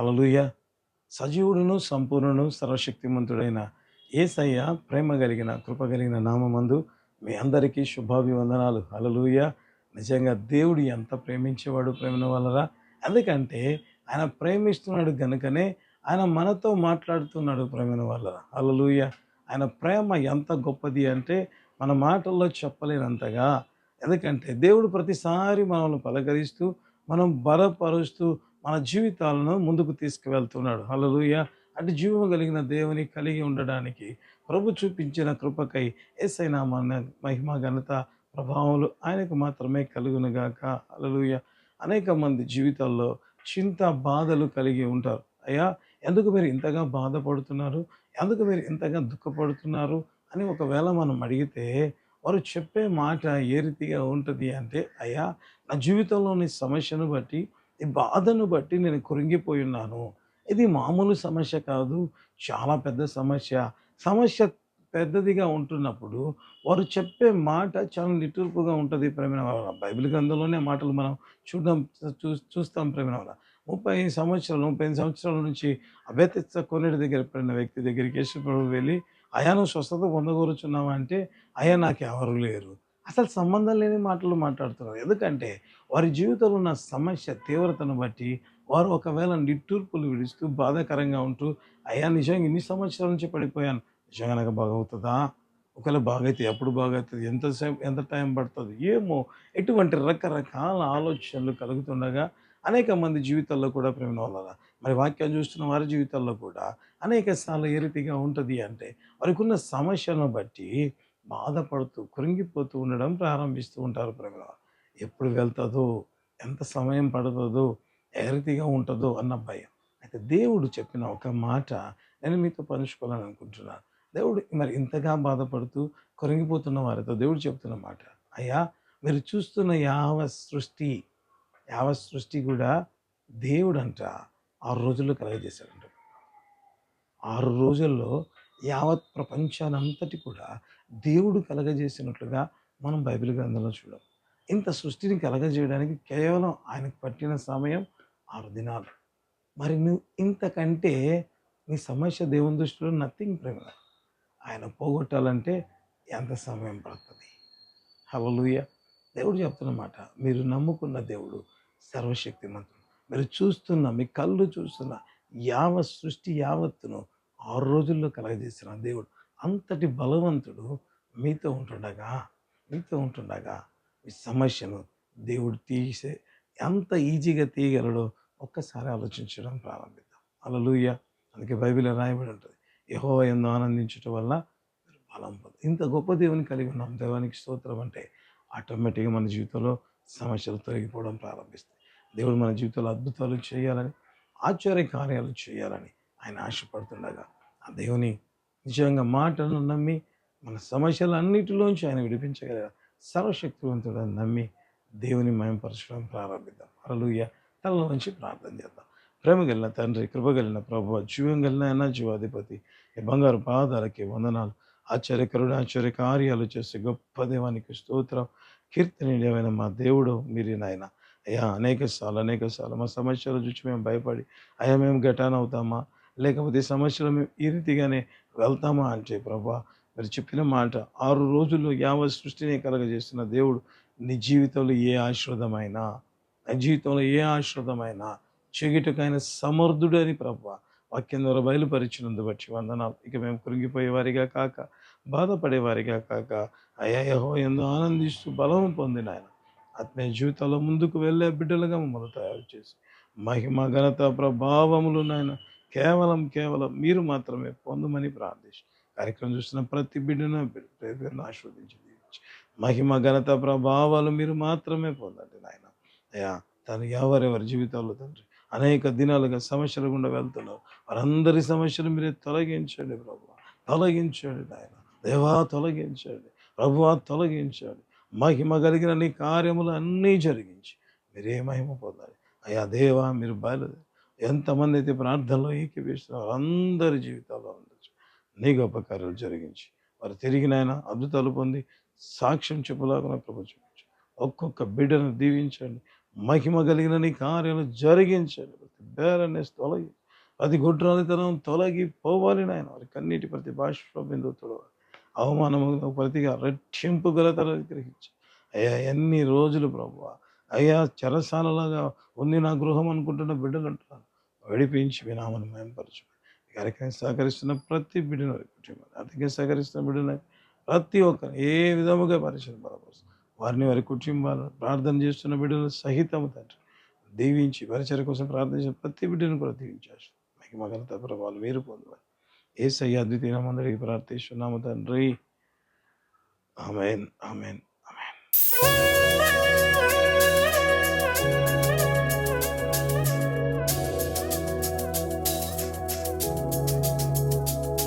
అలలుయ సజీవుడును సంపూర్ణను సర్వశక్తిమంతుడైన ఏసయ్య ప్రేమ కలిగిన కృప కలిగిన నామమందు మీ అందరికీ శుభాభివందనాలు. అలలుయ నిజంగా దేవుడు ఎంత ప్రేమించేవాడు ప్రేమను వలరా ఎందుకంటే ఆయన ప్రేమిస్తున్నాడు గనుకనే ఆయన మనతో మాట్లాడుతున్నాడు ప్రేమను వలరా అలలుయ ఆయన ప్రేమ ఎంత గొప్పది అంటే మన మాటల్లో చెప్పలేనంతగా. ఎందుకంటే దేవుడు ప్రతిసారి మనల్ని పలకరిస్తూ మనం బలపరుస్తూ మన జీవితాలను ముందుకు తీసుకువెళ్తున్నాడు. హలలుయ అంటే జీవం కలిగిన దేవుని కలిగి ఉండడానికి ప్రభు చూపించిన కృపకై ఏసైనా మన మహిమ ఘనత ప్రభావాలు ఆయనకు మాత్రమే కలుగునుగాక అలలుయ అనేక మంది జీవితాల్లో చింత బాధలు కలిగి ఉంటారు. అయ్యా ఎందుకు మీరు ఇంతగా బాధపడుతున్నారు? ఎందుకు మీరు ఇంతగా దుఃఖపడుతున్నారు? అని ఒకవేళ మనం అడిగితే వారు చెప్పే మాట ఏ రీతిగా ఉంటుంది అంటే అయ్యా నా జీవితంలోని సమస్యను బట్టి ఈ బాధను బట్టి నేను కృంగిపోయి ఉన్నాను. ఇది మామూలు సమస్య కాదు చాలా పెద్ద సమస్య. సమస్య పెద్దదిగా ఉంటున్నప్పుడు వారు చెప్పే మాట చాలా నిటూర్పుగా ఉంటుంది ప్రేమిన వాళ్ళ. బైబిల్ గ్రంథంలోనే మాటలు మనం చూడడం చూ చూస్తాం ప్రేమిన వాళ్ళ. ముప్పై సంవత్సరాలు ముప్పై సంవత్సరాల నుంచి అభ్యర్థిస్త కొన్నిటి దగ్గర పడిన వ్యక్తి దగ్గరికి యేసుప్రభు వెళ్ళి ఆయాను స్వస్థత పొందగోరుచున్నావా? అంటే అయ్యా నాకు ఎవరు లేరు. అసలు సంబంధం లేని మాటలు మాట్లాడుతున్నారు. ఎందుకంటే వారి జీవితంలో ఉన్న సమస్య తీవ్రతను బట్టి వారు ఒకవేళ నిట్టూర్పులు విడుస్తూ బాధాకరంగా ఉంటూ అయ్యా నిజంగా ఇన్ని సంవత్సరాల నుంచి పడిపోయాను. నిజంగా నాకు బాగవుతుందా ఒకవేళ బాగైతే ఎప్పుడు బాగవుతుంది ఎంతసేపు ఎంత టైం పడుతుంది? ఏమో? ఎటువంటి రకరకాల ఆలోచనలు కలుగుతుండగా అనేక మంది జీవితాల్లో కూడా ప్రేమ వల్ల మరి వాక్యం చూస్తున్న వారి జీవితాల్లో కూడా అనేక సార్లు ఏ రీతిగా ఉంటుంది అంటే వారికి ఉన్న సమస్యను బట్టి బాధపడుతూ కృంగిపోతూ ఉండడం ప్రారంభిస్తూ ఉంటారు ప్రేమ ఎప్పుడు వెళ్తుందో ఎంత సమయం పడుతుందో ఏ ఉంటుందో అన్న భయం. అయితే దేవుడు చెప్పిన ఒక మాట నేను మీతో పంచుకోవాలని అనుకుంటున్నాను. దేవుడు మరి ఇంతగా బాధపడుతూ కృంగిపోతున్న వారితో దేవుడు చెప్తున్న మాట అయ్యా మీరు చూస్తున్న యావ సృష్టి యావ సృష్టి కూడా దేవుడు అంట ఆరు రోజుల్లో కలగజేశాడంట. ఆరు రోజుల్లో యావత్ ప్రపంచానంతటి కూడా దేవుడు కలగజేసినట్లుగా మనం బైబిల్ గ్రంథంలో చూడం. ఇంత సృష్టిని కలగజేయడానికి కేవలం ఆయనకు పట్టిన సమయం ఆరు దినాలు. మరి నువ్వు ఇంతకంటే నీ సమస్య దేవుని దృష్టిలో నథింగ్ ప్రేమ ఆయన పోగొట్టాలంటే ఎంత సమయం పడుతుంది? హల్లెలూయా దేవుడు చెప్తున్నమాట మీరు నమ్ముకున్న దేవుడు సర్వశక్తిమంతుడు. మీరు చూస్తున్న మీ కళ్ళు చూస్తున్న యావత్ సృష్టి యావత్తును ఆరు రోజుల్లో కలగజేసిన దేవుడు. అంతటి బలవంతుడు మీతో ఉంటుండగా మీతో ఉంటుండగా మీ సమస్యను దేవుడు తీసే ఎంత ఈజీగా తీయగలడో ఒక్కసారి ఆలోచించడం ప్రారంభిద్దాం. అలలుయ అందుకే బైబిల్ రాయబడి ఉంటుంది. యహో ఎందు ఆనందించటం వల్ల మీరు బలం పొందు ఇంత గొప్ప దేవుని కలిగి ఉన్నాం. దేవానికి స్తోత్రం అంటే ఆటోమేటిక్గా మన జీవితంలో సమస్యలు తొలగిపోవడం ప్రారంభిస్తాయి. దేవుడు మన జీవితంలో అద్భుతాలు చేయాలని ఆశ్చర్య కార్యాలు చేయాలని ఆయన ఆశపడుతుండగా ఆ దేవుని నిజంగా మాటలను నమ్మి మన సమస్యలన్నిటిలోంచి ఆయన విడిపించగలిగిన సర్వశక్తివంతుడని నమ్మి దేవుని మయంపరచడం ప్రారంభిద్దాం. అలలుయ తనలో నుంచి ప్రార్థన చేద్దాం. ప్రేమ కలిగిన తండ్రి కృప ప్రభు జీవం కలిగిన ఆయన జీవాధిపతి ఈ బంగారు పాదాలకి వందనాలు. ఆశ్చర్యకరుడు ఆశ్చర్య కార్యాలు చేసే గొప్ప దేవానికి స్తోత్రం. కీర్తనీయమైన మా దేవుడు మీరు నాయన. అయ్యా అనేక సార్లు అనేక సార్లు మా సమస్యలు చూసి మేము భయపడి అయ్యా మేము ఘటాన్ అవుతామా? లేకపోతే ఈ సమస్యలు మేము ఈ రీతిగానే వెళ్తామా అంటే ప్రభా మీరు చెప్పిన మాట ఆరు రోజుల్లో యావత్ సృష్టిని కలగజేస్తున్న దేవుడు నీ జీవితంలో ఏ ఆశ్రదమైనా నా జీవితంలో ఏ ఆశ్రదమైనా చెగిటకైన సమర్థుడని ప్రభా వాక్యం ద్వారా బయలుపరిచినందు బట్టి వందనాలు. ఇక మేము కృంగిపోయేవారిగా కాక బాధపడేవారిగా కాక అయ్యాయహో ఎందు ఆనందిస్తూ బలం పొందిన ఆయన ఆత్మీయ జీవితంలో ముందుకు వెళ్ళే బిడ్డలుగా మమ్మల్ని తయారు చేసి మహిమ ఘనత ప్రభావములు నాయన కేవలం కేవలం మీరు మాత్రమే పొందమని ప్రార్థించి. కార్యక్రమం చూస్తున్న ప్రతి బిడ్డను పేరును ఆస్వాదించి మహిమ ఘనత ప్రభావాలు మీరు మాత్రమే పొందండి నాయన. అయ్యా తను ఎవరెవరి జీవితాల్లో తండ్రి అనేక దినాలుగా సమస్యలు గుండా వెళ్తున్నారు వారందరి సమస్యలు మీరే తొలగించండి ప్రభు. తొలగించండి నాయన. దేవా తొలగించండి. ప్రభువా తొలగించండి. మహిమ కలిగిన నీ కార్యములు అన్నీ జరిగించి మీరే మహిమ పొందాలి. అయ్యా దేవా మీరు బయలుదేరి ఎంతమంది అయితే ప్రార్థనలో ఏకీపిస్తున్నారు అందరి జీవితాల్లో ఉండొచ్చు. నీ గొప్ప కార్యాలు జరిగించి వారు తిరిగినైనా అద్భుతాలు పొంది సాక్ష్యం చెప్పలాగా ప్రపంచం చూపించు. ఒక్కొక్క బిడ్డను దీవించండి. మహిమ కలిగిన నీ కార్యాలు జరిగించండి. ప్రతి బేరనేసి తొలగి ప్రతి గుడ్రాలితనం తొలగి పోవాలి నాయన. వారి కన్నీటి ప్రతి భాష బిందువు తొలగాలి అవమానము ప్రతిగా రెట్టింపు గలతలు గ్రహించి అయ్యా ఎన్ని రోజులు ప్రభు. అయ్యా చెరసాలలాగా ఉంది నా గృహం అనుకుంటున్న బిడ్డలు అంటున్నారు విడిపించి వినామను మేంపరచు ఈ కార్యక్రమం సహకరిస్తున్న ప్రతి బిడ్డను కుటుంబం అతిగా సహకరిస్తున్న బిడ్డను ప్రతి ఒక్కరు ఏ విధముగా పరిచయం బలపరుస్తుంది వారిని వారి కుటుంబాలు ప్రార్థన చేస్తున్న బిడ్డలు సహితము తండ్రి. దీవించి పరిచయం కోసం ప్రార్థించిన ప్రతి బిడ్డను కూడా దీవించారు. మీకు మగన ప్రభావాలు మీరు పొందవాలి ఏ సయ్య అద్వితీయ మందరికి ప్రార్థిస్తున్నాము తండ్రి. Amen amen.